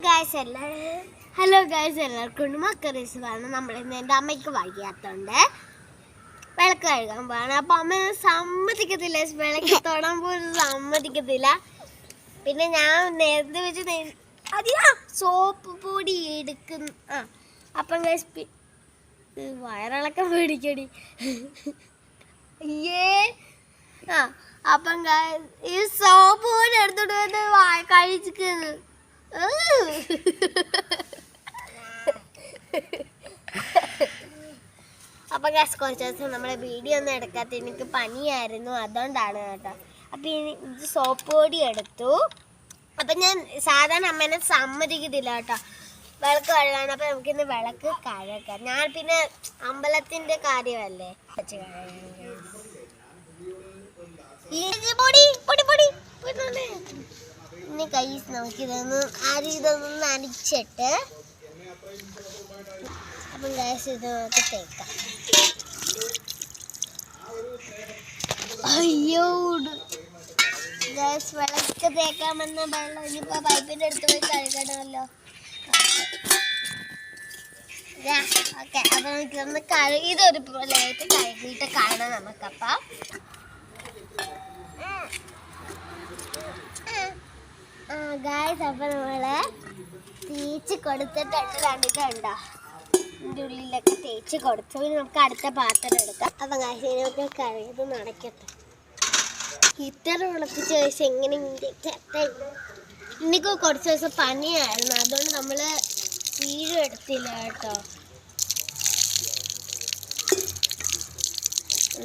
Guys എല്ലാവരും hello guys എല്ലാവർക്കും മക്കറി വേണം നമ്മൾ ഇന്ന് എന്റെ അമ്മയ്ക്ക് വൈകിയാത്തോണ്ട് വിളക്ക് കഴുകാൻ പോവാണ്. അപ്പൊ അമ്മ സമ്മതിക്കത്തില്ല. വിളക്ക് തൊടാൻ പോലും സമ്മതിക്കത്തില്ല. പിന്നെ ഞാൻ നേരത്തെ വെച്ച് അധികം സോപ്പ് പൊടി എടുക്കുന്നു ആ അപ്പം ഗൈസ് വയറിളക്കം പേടിക്കടി. അയ്യേ. ആ അപ്പം ഈ സോപ്പ് പൊടി എടുത്തോണ്ട് വന്ന് വായ കഴിച്ചിരിക്കുന്നു അപ്പൊ ഗസ് കുറച്ച് ദിവസം നമ്മളെ വീഡിയോ ഒന്നും എടുക്കാത്ത എനിക്ക് പനിയായിരുന്നു. അതുകൊണ്ടാണ് കേട്ടോ. അപ്പൊ ഇത് സോപ്പ് പൊടി എടുത്തു. അപ്പൊ ഞാൻ സാധാരണ അമ്മേനെ സമ്മതിക്കത്തില്ല കേട്ടോ. വിളക്ക് കഴുകാൻ. അപ്പൊ നമുക്കിന്ന് വിളക്ക് കഴുകാം. ഞാൻ പിന്നെ അമ്പലത്തിന്റെ കാര്യമല്ലേ? പൊടി. ഇനി കൈ നോക്കിയതൊന്ന് ആദ്യം ഇതൊന്ന് അടിച്ചിട്ട്. അപ്പം ഗ്യാസ് ഇത് നമുക്ക് തേക്കാം. അയ്യോ ഗ്യാസ് വിളക്ക് തേക്കാമെന്ന വെള്ളം ഇനിയിപ്പോ പൈപ്പിന്റെ അടുത്ത് പോയി കഴുകണമല്ലോ. ഓക്കെ അപ്പൊ നമുക്ക് ഒന്ന് കഴുകി ഇതൊരു ലേറ്റ് കഴുകിയിട്ട് കാണാം നമുക്കപ്പം. ഗായ്സ് അപ്പൊ നമ്മൾ തേച്ച് കൊടുത്തിട്ടുണ്ട്. കണ്ടിട്ടുണ്ടോ ഇതിന്റെ ഉള്ളിലൊക്കെ തേച്ച് കൊടുത്തു. പിന്നെ നമുക്ക് അടുത്ത പാത്രം എടുക്കാം. അപ്പൊ ഗായ്സ് ഇതിനൊക്കെ കഴുകി നടക്കട്ടെ. ഇത്ര വിളപ്പിച്ച ദിവസം എങ്ങനെ ഇന്ത്യക്കത്തെ ഇന്നിക്ക് കുറച്ച് ദിവസം പനിയായിരുന്നു. അതുകൊണ്ട് നമ്മൾ വീഴും എടുത്തില്ല കേട്ടോ.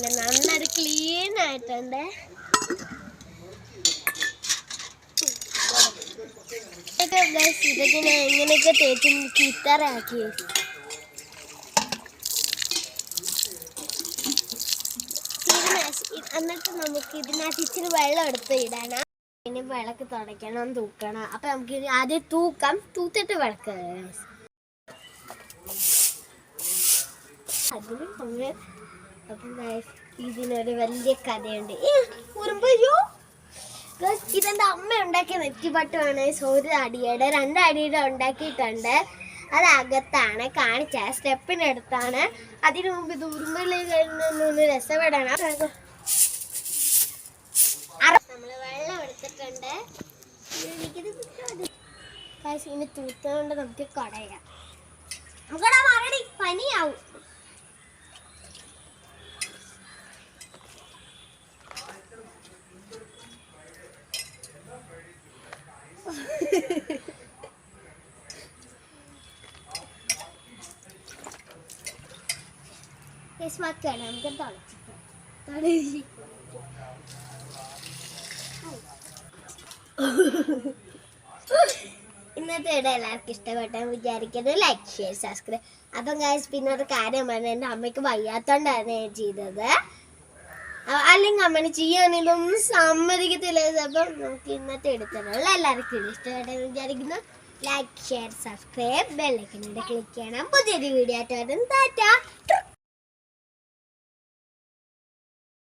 നന്നായിട്ട് ക്ലീൻ ആയിട്ടുണ്ട്. ഇതൊക്കെ ഇതൊക്കെ ഞാൻ എങ്ങനെയൊക്കെ തേച്ച് ചിത്തറാക്കി എന്നിട്ട് നമുക്ക് ഇതിനകത്ത് ഇച്ചിരി വെള്ളം എടുത്ത് ഇടാനാ. ഇനി വിളക്ക് തുടയ്ക്കണം തൂക്കണം. അപ്പൊ നമുക്ക് ഇനി ആദ്യം തൂക്കാം. തൂത്തിട്ട് വിളക്ക്. അതിന് അപ്പം ഇതിനൊരു വലിയ കഥയുണ്ട്. Guys, ഇതെന്റെ അമ്മ ഉണ്ടാക്കിയ നെറ്റിപ്പട്ടുമാണ്. ഒരു അടിയുടെ രണ്ട് അടിയുടെ ഉണ്ടാക്കിയിട്ടുണ്ട്. അത് അകത്താണ് കാണിച്ച സ്റ്റെപ്പിനടുത്താണ് അതിനു മുമ്പ് ഇത് ഉറുമ്പിലേക്ക് നിന്ന് രസപ്പെടണം. നമ്മൾ വെള്ളം എടുത്തിട്ടുണ്ട്. ഇനി തൂത്തുകൊണ്ട് നമുക്ക് കുടയാം. പനിയാവും. ഇന്നത്തെ വീഡിയോ എല്ലാവർക്കും ഇഷ്ടപ്പെട്ടെന്ന് വിചാരിക്കുന്നത് ലൈക്ക് ഷെയർ സബ്സ്ക്രൈബ് അപ്പം കാര്യം പിന്നെ ഒരു കാര്യം പറഞ്ഞു എന്റെ അമ്മയ്ക്ക് വയ്യാത്തോണ്ടാണ് ഞാൻ ചെയ്തത്. അല്ലെങ്കിൽ അമ്മ ചെയ്യാനൊന്നും സമ്മതിക്കത്തില്ല. അപ്പം നമുക്ക് ഇന്നത്തെ എടുത്തിട്ടുള്ള എല്ലാവർക്കും ഇഷ്ടപ്പെട്ടെന്ന് വിചാരിക്കുന്നു. ലൈക്ക് ഷെയർ സബ്സ്ക്രൈബ് ബെല്ലൈക്കനോട് ക്ലിക്ക് ചെയ്യണം. പുതിയൊരു വീഡിയോ ആയിട്ട് വരും. ടാറ്റ